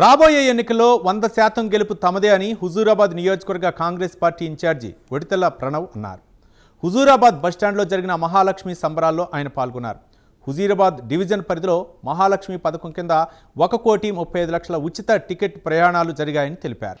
రాబోయే ఎన్నికల్లో వంద శాతం గెలుపు తమదే అని హుజూరాబాద్ నియోజకవర్గ కాంగ్రెస్ పార్టీ ఇన్ఛార్జి ఒడితెల్ల ప్రణవ్ అన్నారు. హుజూరాబాద్ బస్టాండ్లో జరిగిన మహాలక్ష్మి సంబరాల్లో ఆయన పాల్గొన్నారు. హుజీరాబాద్ డివిజన్ పరిధిలో మహాలక్ష్మి పథకం కింద ఒక కోటి ముప్పై ఐదు లక్షల ఉచిత టికెట్ ప్రయాణాలు జరిగాయని తెలిపారు.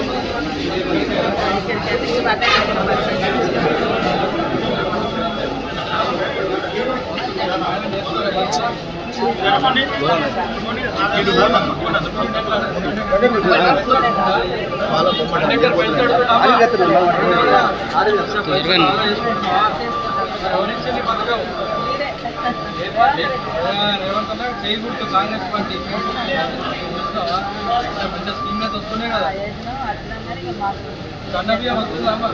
రేవంత్ అన్న చేయకూడదు కాంగ్రెస్ పార్టీ. మంచి స్కీమ్ అయితే వస్తున్నాయి కదా సన్నబియ్యం వస్తుందా అమ్మ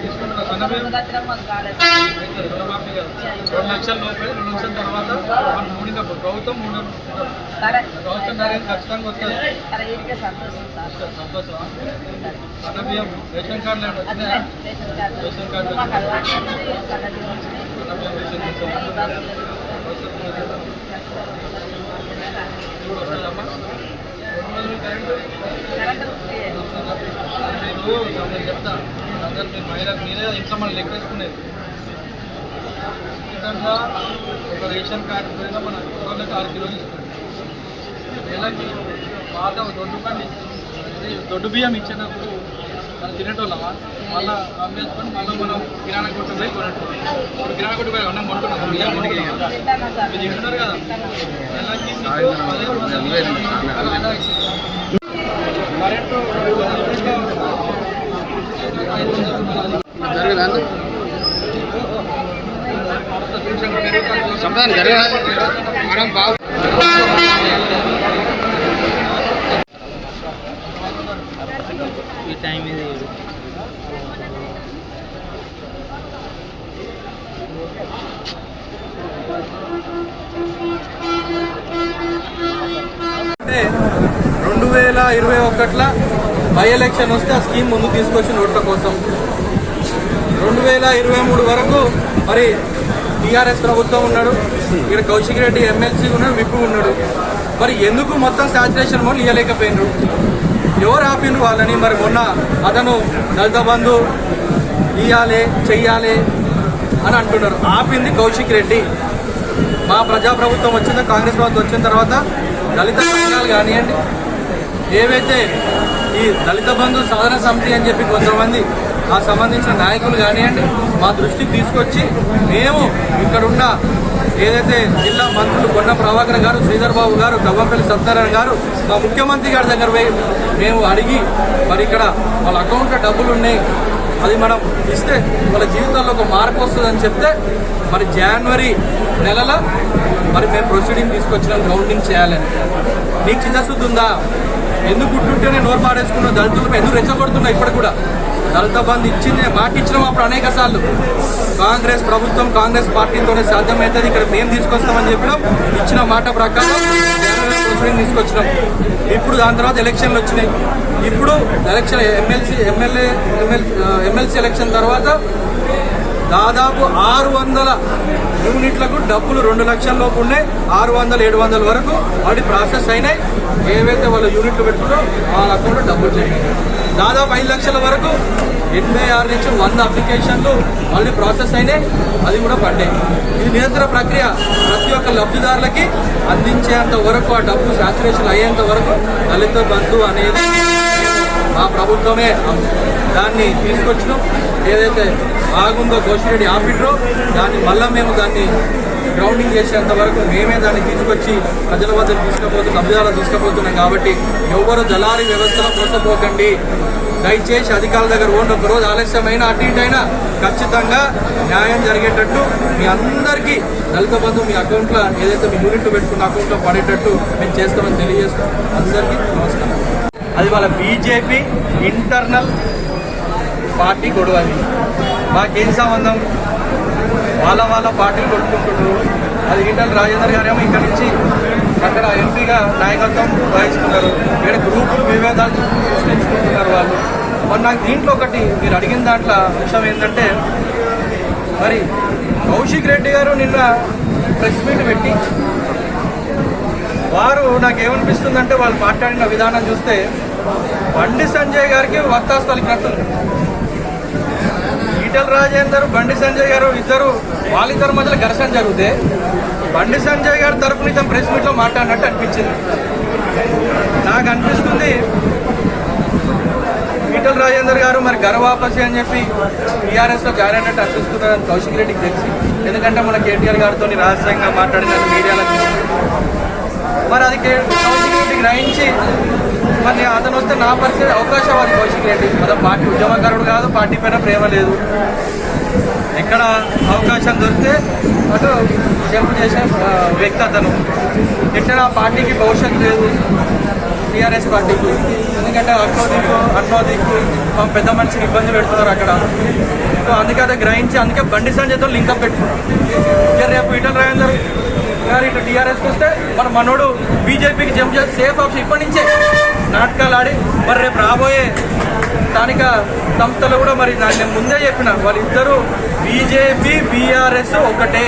తీసుకుంటున్నా సన్నబియ్యం అయితే రుణమాఫీ కదా రెండు లక్షల లోపే రెండు లక్షల తర్వాత మన మూడు ఇంకా ప్రభుత్వం మూడు ప్రభుత్వం దానికి ఖచ్చితంగా వస్తుంది సంతోషమా సన్నబియ్యం రేషన్ కార్డులు ఏమైనా వచ్చినాయా రేషన్ కార్డు సన్నబియ్యం రేషన్ ఇప్పుడు మీరు చెప్తా అందరు మీరు మహిళలకు మీరే ఇంట్లో మనం లెక్కేసుకునేది ఒక రేషన్ కార్డు పోయినా మన కుటుంబాలకు ఆరు కిలోలు ఇస్తుంది నెలకి పాత దొడ్డు పండి దొడ్డు బియ్యం ఇచ్చినప్పుడు తినేటోళ్ళమా? మళ్ళీ అమ్మేసుకొని మళ్ళీ మనం కిరాణా కొట్టు పోయి కొనేటోళ్ళం. ఇప్పుడు కిరాణా కొట్టు పోయి అన్నం కొంటున్నాం బియ్యం కొనుక్కి. మీరు తింటున్నారు కదా. నెలకి జరగదు? మేడం బాగు ఈ టైం ఇది అంటే రెండు వేల ఇరవై ఒకట్ల బై ఎలక్షన్ వస్తే ఆ స్కీమ్ ముందు తీసుకొచ్చి ఓట్ల కోసం. రెండు వేల ఇరవై మూడు వరకు మరి టీఆర్ఎస్ ప్రభుత్వం ఉన్నాడు ఇక్కడ కౌశిక్ రెడ్డి ఎమ్మెల్సీ ఉన్నాడు విప్పు ఉన్నాడు. మరి ఎందుకు మొత్తం శాచురేషన్ మోల్ ఇవ్వలేకపోయినారు ఎవరు వాళ్ళని మరి మొన్న అతను దళిత బంధు ఇయ్యాలి చెయ్యాలి అని అంటున్నారు. ఆపింది కౌశిక్ రెడ్డి. మా ప్రజాప్రభుత్వం వచ్చిందో కాంగ్రెస్ ప్రభుత్వం వచ్చిన తర్వాత దళిత సంఘాలు కానివ్వండి ఏవైతే ఈ దళిత బంధు సాధన సమితి అని చెప్పి కొంతమంది ఆ సంబంధించిన నాయకులు కానివ్వండి మా దృష్టికి తీసుకొచ్చి మేము ఇక్కడున్న ఏదైతే జిల్లా మంత్రులు కొన్న ప్రభాకర్ గారు శ్రీధర్ బాబు గారు కవ్వంపల్లి సత్యనారాయణ గారు మా ముఖ్యమంత్రి గారి దగ్గర పోయి మేము అడిగి మరి ఇక్కడ వాళ్ళ అకౌంట్లో డబ్బులు ఉన్నాయి. అది మనం ఇస్తే వాళ్ళ జీవితాల్లో ఒక మార్పు వస్తుందని చెప్తే మరి జనవరి నెలలో మరి మేము ప్రొసీడింగ్ తీసుకొచ్చినాం గ్రౌండింగ్ చేయాలని. నీకు చిత్తశుద్ధి ఉందా? ఎందుకు గుట్టుంటేనే నోరు పాడేసుకున్న దళితులపై ఎందుకు రెచ్చగొడుతున్నా ఇప్పుడు కూడా. దళిత బంధు ఇచ్చింది మాట ఇచ్చినాం అప్పుడు అనేక సార్లు కాంగ్రెస్ ప్రభుత్వం కాంగ్రెస్ పార్టీతోనే సాధ్యమవుతుంది ఇక్కడ మేము తీసుకొస్తామని చెప్పినాం. ఇచ్చిన మాట ప్రకారం ప్రొసీడింగ్ తీసుకొచ్చినాం. ఇప్పుడు దాని తర్వాత ఎలక్షన్లు వచ్చినాయి. ఇప్పుడు election MLC MLA MLC election తర్వాత దాదాపు ఆరు వందల యూనిట్లకు డబ్బులు రెండు లక్షల లోపు ఉన్నాయి. ఆరు వందల ఏడు వందల వరకు వాటి ప్రాసెస్ అయినాయి. ఏవైతే వాళ్ళు యూనిట్లు పెట్టుకున్నారో వాళ్ళ అకౌంట్లో డబ్బులు చేయాలి దాదాపు ఐదు లక్షల వరకు ఎనభై ఆరు నుంచి వంద అప్లికేషన్లు మళ్ళీ ప్రాసెస్ అయినాయి. అది కూడా పడ్డాయి. ఇది నిరంతర ప్రక్రియ. ప్రతి ఒక్క లబ్ధిదారులకి అందించేంత వరకు ఆ డబ్బు శాచురేషన్ అయ్యేంత వరకు దళిత బంధు అనేది మా ప్రభుత్వమే దాన్ని తీసుకొచ్చినాం. ఏదైతే బాగుందో గోషిరెడ్డి ఆపిడ్రో దాన్ని మళ్ళా మేము దాన్ని గ్రౌండింగ్ చేసేంత వరకు మేమే దాన్ని తీసుకొచ్చి ప్రజల వద్ద తీసుకుపోతూ కబ్జాలో తీసుకుపోతున్నాం కాబట్టి ఎవరు దళారి వ్యవస్థలో మోసపోకండి. దయచేసి అధికారుల దగ్గర ఓన్ ఒక రోజు ఆలస్యమైన అటు ఇటైనా ఖచ్చితంగా న్యాయం జరిగేటట్టు మీ అందరికీ దళిత బంధు మీ అకౌంట్లో ఏదైతే మీ యూనిట్లు పెట్టుకున్న అకౌంట్లో పడేటట్టు మేము చేస్తామని తెలియజేస్తాం అందరికీ నమస్కారం. అది వాళ్ళ బీజేపీ ఇంటర్నల్ పార్టీ గొడవ అది. మాకేం సంబంధం? వాళ్ళ వాళ్ళ పార్టీలు కొట్టుకుంటున్నారు. అది ఈటల రాజేందర్ గారేమో ఇక్కడ నుంచి అక్కడ ఎంపీగా నాయకత్వం వహిస్తున్నారు. ఇక్కడ గ్రూపులు విభేదాలు సృష్టించుకుంటున్నారు వాళ్ళు. మరి నాకు దీంట్లో ఒకటి మీరు అడిగిన దాంట్లో విషయం ఏంటంటే మరి కౌశిక్ రెడ్డి గారు నిన్న ప్రెస్ మీట్ పెట్టి వారు నాకేమనిపిస్తుందంటే వాళ్ళు మాట్లాడిన విధానం చూస్తే బండి సంజయ్ గారికి వత్తాసు పలికినట్టుంది ఈటల రాజేందర్ బండి సంజయ్ గారు ఇద్దరు వాళ్ళిద్దరి మధ్యలో ఘర్షణ జరిగితే బండి సంజయ్ గారి తరఫున ఇతను ప్రెస్ మీట్లో మాట్లాడినట్టు అనిపించింది. నాకు అనిపిస్తుంది ఈటల రాజేందర్ గారు మరి గర్వాపసి అని చెప్పి టీఆర్ఎస్లో జాయిన్ అయినట్టు అనిపిస్తున్నారు కౌశిక్ రెడ్డికి తెలిసి. ఎందుకంటే మన కేటీఆర్ గారితో రహస్యంగా మాట్లాడిన మీడియాలో చూసి మరి అది కౌశిక్ రెడ్డి గ్రహించి మరి అతను వస్తే నా పరిస్థితి అవకాశవాది కౌశిక్ రెడ్డి మన పార్టీ ఉద్యమకారుడు కాదు పార్టీ పైన ప్రేమ లేదు. ఎక్కడ అవకాశం దొరికితే అటు జంప్ చేసే వ్యక్తి అతను. ఎక్కడ ఆ పార్టీకి భవిష్యత్తు లేదు. టీఆర్ఎస్ పార్టీకి. ఎందుకంటే అన్నో దిక్కు అన్నో దిక్కు పెద్ద మనిషికి ఇబ్బంది పెడుతున్నారు అక్కడ. సో అందుకే అదే గ్రహించి అందుకే బండి సంజయ్తో లింకప్ పెట్టుకున్నాం. ఇక రేపు ఈటల రాజేందర్ గారు ఇటు టీఆర్ఎస్కి వస్తే మన మనోడు బీజేపీకి జంప్ చేసి సేఫ్ ఆప్షన్ ఇప్పటి నుంచే నాటకాలు ఆడి మరి రేపు రాబోయే స్థానిక సంస్థలు కూడా మరి నేను ముందే చెప్పిన వాళ్ళిద్దరూ బీజేపీ బీఆర్ఎస్ ఒకటే.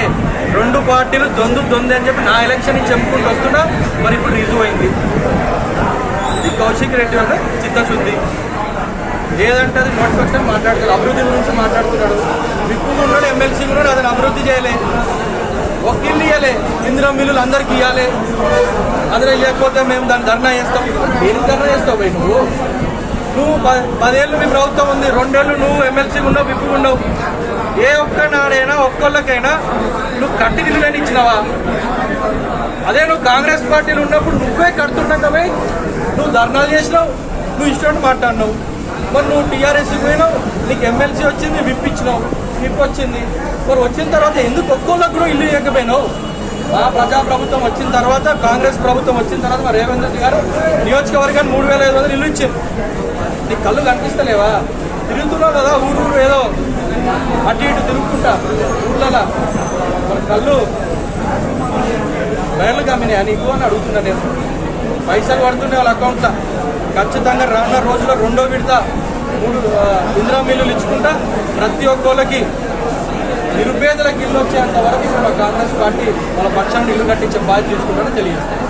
రెండు పార్టీలు దొందు దొంది అని చెప్పి నా ఎలక్షన్ చెప్పుకుంటూ వస్తున్నా మరి ఇప్పుడు రిజువ్ అయింది. ఇది కౌశిక్ రెడ్డి వల్ల చిత్తశుద్ధి. ఏదంటే అది నోటిఫికేషన్ మాట్లాడుతున్నాడు అభివృద్ధి గురించి మాట్లాడుతున్నాడు. విప్పు ఉన్నాడు ఎమ్మెల్సీ కూడా అతను అభివృద్ధి చేయలేదు ఒక ఇల్లు ఇవ్వలే ఇందిరా మిల్లులు అందరికి ఇవ్వాలి అందరూ లేకపోతే మేము దాన్ని ధర్నా చేస్తాం. దేనికి ధర్నా చేస్తావు పోయి నువ్వు? నువ్వు పదేళ్ళు మీ ప్రభుత్వం ఉంది. రెండేళ్ళు నువ్వు ఎమ్మెల్సీ ఉన్నావు విప్పు ఉన్నావు. ఏ ఒక్క నాడైనా ఒక్కళ్ళకైనా నువ్వు కట్టి నిలువని ఇచ్చినావా? అదే నువ్వు కాంగ్రెస్ పార్టీలు ఉన్నప్పుడు నువ్వే కడుతున్నావు పోయి నువ్వు ధర్నాలు చేసినావు నువ్వు ఇష్టం మాట్లాడినావు మరి నువ్వు టీఆర్ఎస్ పోయినావు నీకు ఎమ్మెల్సీ వచ్చింది విప్పించినావు విప్ వచ్చింది. మరి వచ్చిన తర్వాత ఎందుకు ఒక్కోళ్ళకు కూడా ఇల్లు ఇవ్వకపోయినావు? మా ప్రజా ప్రభుత్వం వచ్చిన తర్వాత కాంగ్రెస్ ప్రభుత్వం వచ్చిన తర్వాత మా రేవంత్ రెడ్డి గారు నియోజకవర్గాన్ని మూడు వేల ఐదు వందలు ఇల్లు ఇచ్చారు. నీకు కళ్ళు కనిపిస్తలేవా? తిరుగుతున్నావు కదా ఊరు ఊరు ఏదో అటు ఇటు తిరుగుకుంటా ఊర్లలో. మరి కళ్ళు బయర్లు కమ్మినాయా నీకు అని అడుగుతున్నా నేను. పైసలు పడుతుండే వాళ్ళ అకౌంట్లో ఖచ్చితంగా రానున్న రోజుల్లో రెండో విడత మూడు ఇందిరా మిల్లులు ఇచ్చుకుంటా ప్రతి ఒక్కళ్ళకి నిరుపేదలకు ఇల్లు వచ్చేంత వరకు ఇప్పుడు కాంగ్రెస్ పార్టీ వాళ్ళ పక్షాన్ని ఇల్లు కట్టించే బాధ్యత తీసుకుంటారని తెలియజేస్తాను